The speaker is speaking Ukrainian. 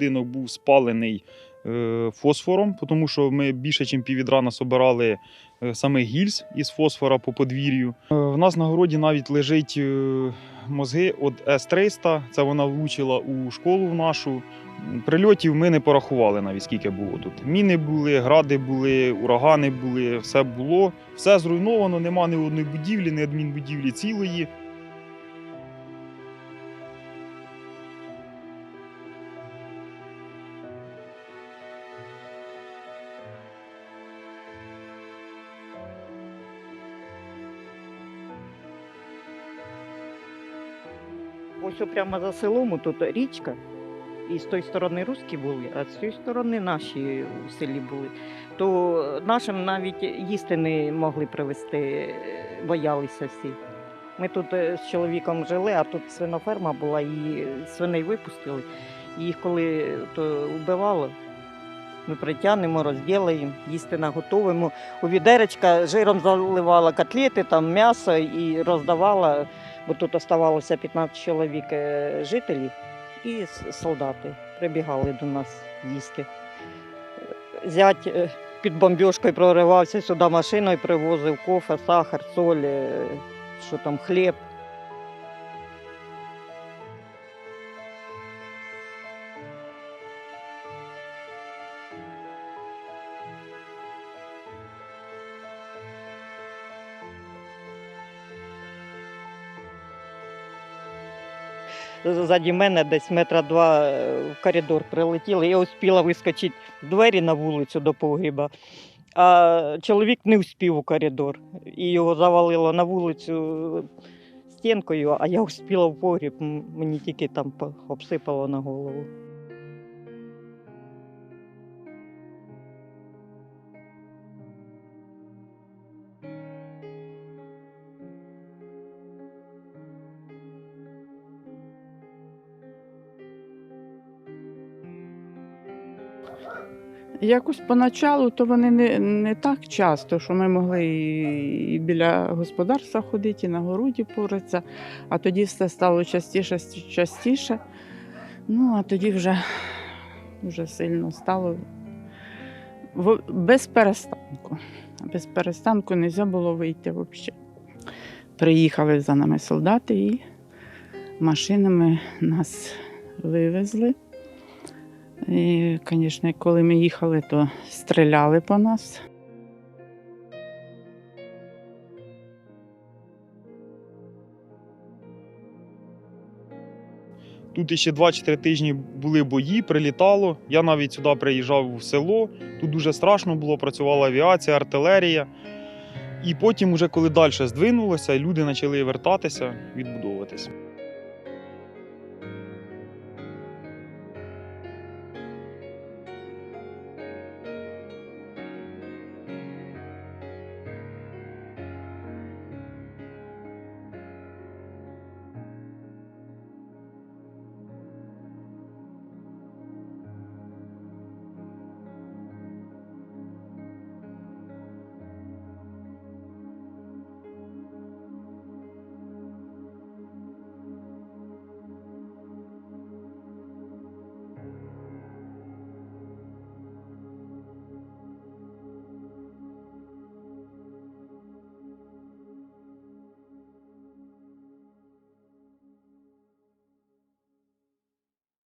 будинок був спалений е, фосфором, тому що ми більше, ніж піввідра насобирали е, самих гільз із фосфора по подвір'ю. Е, В нас на городі навіть лежить мозги від С-300. Це вона влучила у школу в нашу. Прильотів ми не порахували навіть скільки було тут. Міни були, гради були, урагани були, все було. Все зруйновано, нема ні одної будівлі, ні адмінбудівлі цілої. Ось прямо за селом тут річка. І з тої сторони русські були, а з цієї сторони наші у селі були. То нашим навіть їсти не могли привезти, боялися всі. Ми тут е, з чоловіком жили, а тут свиноферма була, і свиней випустили. І їх коли то вбивало, ми притягнемо, розділимо, їсти наготовимо. У відеречка жиром заливала котлети, там м'ясо і роздавала, бо тут оставалося 15 чоловік е, жителів і солдати прибігали до нас їсти. Зять е, під бомбіжкою проривався сюди машиною, привозив кофе, сахар, соль, е, що там, хліб. Ззаді мене десь метра два е, в коридор прилетіли. Я успіла вискочити в двері на вулицю до погріба. А чоловік не вспів у коридор. І його завалило на вулицю стінкою, а я успіла в погріб. Мені тільки там обсипало на голову. Якось поначалу то вони не, не так часто, що ми могли і, і біля господарства ходити, і на городі поратися, а тоді все стало частіше, частіше. Ну, а тоді вже, вже сильно стало без перестанку. Без перестанку не можна було вийти взагалі. Приїхали за нами солдати і машинами нас вивезли. І, звісно, коли ми їхали, то стріляли по нас. Тут ще 2-3 тижні були бої, прилітало. Я навіть сюди приїжджав в село. Тут дуже страшно було, працювала авіація, артилерія. І потім, уже коли далі здвинулося, люди почали вертатися, відбудовуватися.